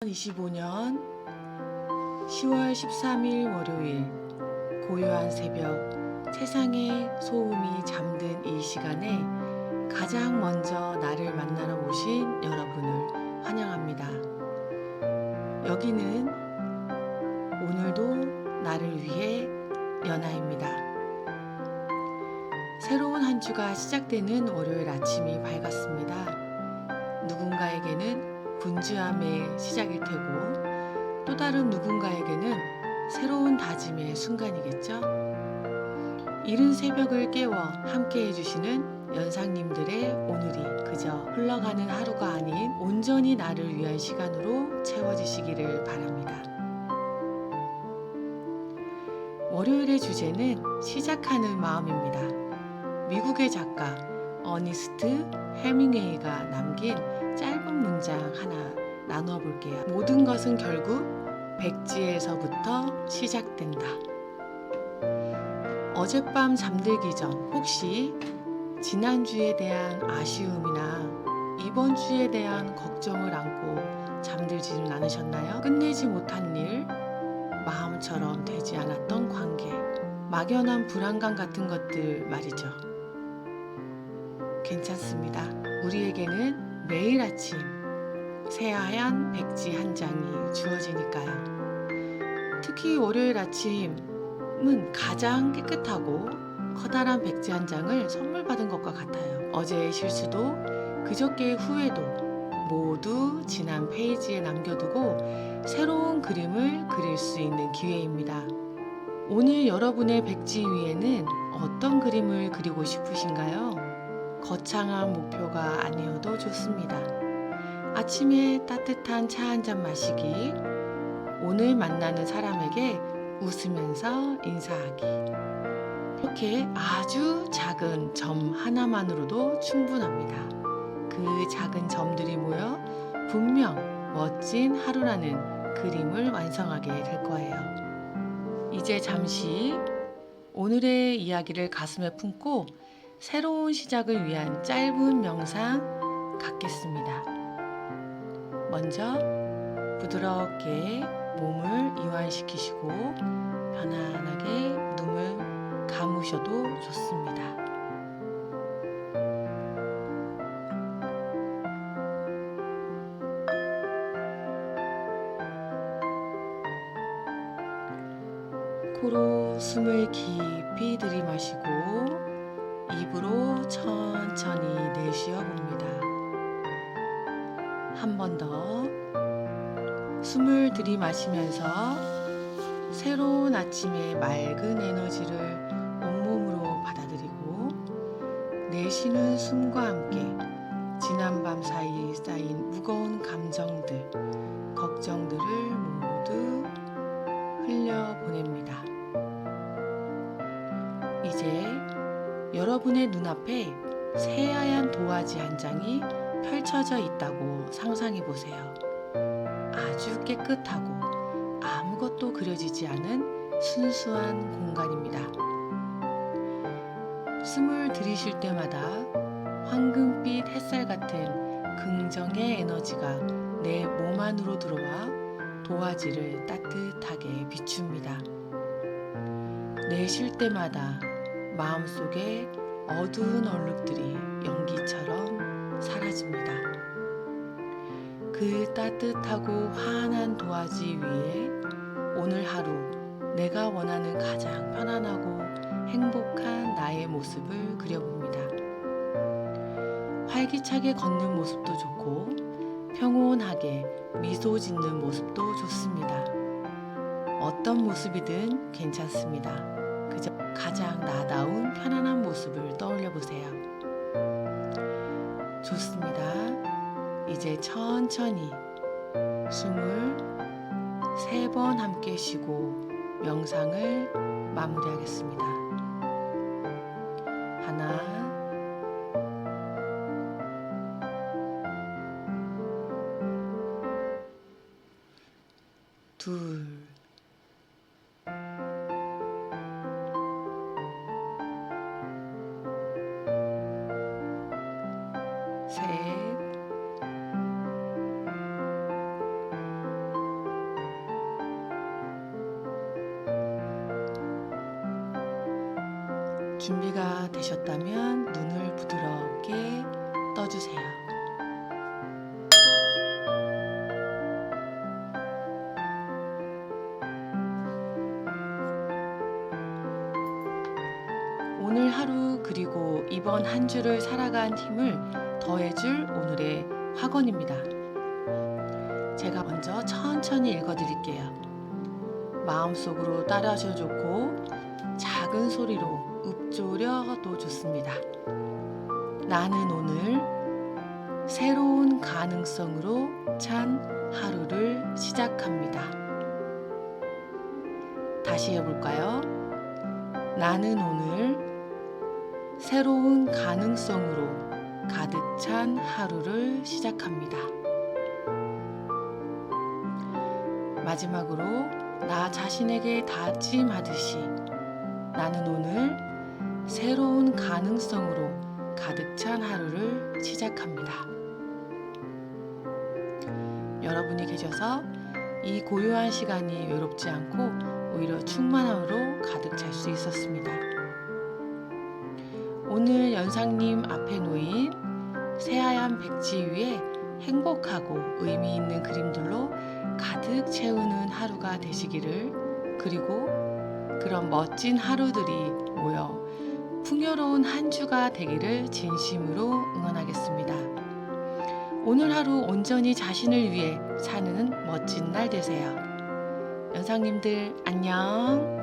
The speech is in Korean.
2025년 10월 13일 월요일 고요한 새벽 세상의 소음이 잠든 이 시간에 가장 먼저 나를 만나러 오신 여러분을 환영합니다. 여기는 오늘도 나를 위해 연아입니다. 새로운 한 주가 시작되는 월요일 아침이 밝았습니다. 누군가에게는 분주함의 시작일 테고 또 다른 누군가에게는 새로운 다짐의 순간이겠죠. 이른 새벽을 깨워 함께 해주시는 연상님들의 오늘이 그저 흘러가는 하루가 아닌 온전히 나를 위한 시간으로 채워지시기를 바랍니다. 월요일의 주제는 시작하는 마음입니다. 미국의 작가 어니스트 해밍웨이가 남긴 짧은 문장 하나 나누어 볼게요. 모든 것은 결국 백지에서부터 시작된다. 어젯밤 잠들기 전 혹시 지난주에 대한 아쉬움이나 이번 주에 대한 걱정을 안고 잠들지는 않으셨나요? 끝내지 못한 일, 마음처럼 되지 않았던 관계, 막연한 불안감 같은 것들 말이죠. 괜찮습니다. 우리에게는 매일 아침 새하얀 백지 한 장이 주어지니까요. 특히 월요일 아침은 가장 깨끗하고 커다란 백지 한 장을 선물 받은 것과 같아요. 어제의 실수도 그저께의 후회도 모두 지난 페이지에 남겨두고 새로운 그림을 그릴 수 있는 기회입니다. 오늘 여러분의 백지 위에는 어떤 그림을 그리고 싶으신가요? 거창한 목표가 아니어도 좋습니다. 아침에 따뜻한 차 한 잔 마시기, 오늘 만나는 사람에게 웃으면서 인사하기. 이렇게 아주 작은 점 하나만으로도 충분합니다. 그 작은 점들이 모여 분명 멋진 하루라는 그림을 완성하게 될 거예요. 이제 잠시 오늘의 이야기를 가슴에 품고 새로운 시작을 위한 짧은 명상 갖겠습니다. 먼저 부드럽게 몸을 이완시키시고 편안하게 눈을 감으셔도 좋습니다. 코로 숨을 깊이 들이마시고 입으로 천천히 내쉬어 봅니다. 한 번 더 숨을 들이마시면서 새로운 아침의 맑은 에너지를 온몸으로 받아들이고 내쉬는 숨과 함께 지난밤 사이에 쌓인 무거운 감정들, 걱정들을 여러분의 눈앞에 새하얀 도화지 한 장이 펼쳐져 있다고 상상해 보세요. 아주 깨끗하고 아무것도 그려지지 않은 순수한 공간입니다. 숨을 들이쉴 때마다 황금빛 햇살 같은 긍정의 에너지가 내 몸 안으로 들어와 도화지를 따뜻하게 비춥니다. 내쉴 때마다 마음속에 어두운 얼룩들이 연기처럼 사라집니다. 그 따뜻하고 환한 도화지 위에 오늘 하루 내가 원하는 가장 편안하고 행복한 나의 모습을 그려봅니다. 활기차게 걷는 모습도 좋고 평온하게 미소 짓는 모습도 좋습니다. 어떤 모습이든 괜찮습니다. 그저 가장 나다운 편안한 모습을 떠올려 보세요. 좋습니다. 이제 천천히 숨을 세 번 함께 쉬고 명상을 마무리하겠습니다. 하나, 둘, 준비가 되셨다면 눈을 부드럽게 떠주세요. 오늘 하루 그리고 이번 한 주를 살아간 힘을 더해줄 오늘의 화건입니다. 제가 먼저 천천히 읽어드릴게요. 마음속으로 따라하셔도 좋고 작은 소리로 읊조려도 좋습니다. 나는 오늘 새로운 가능성으로 찬 하루를 시작합니다. 다시 해볼까요? 나는 오늘 새로운 가능성으로 가득 찬 하루를 시작합니다. 마지막으로 나 자신에게 다짐하듯이 나는 오늘 새로운 가능성으로 가득 찬 하루를 시작합니다. 여러분이 계셔서 이 고요한 시간이 외롭지 않고 오히려 충만함으로 가득 찰 수 있었습니다. 오늘 연상님 앞에 놓인 새하얀 백지 위에 행복하고 의미 있는 그림들로 가득 채우는 하루가 되시기를 그리고 그런 멋진 하루들이 모여 풍요로운 한 주가 되기를 진심으로 응원하겠습니다. 오늘 하루 온전히 자신을 위해 사는 멋진 날 되세요. 연상님들 안녕.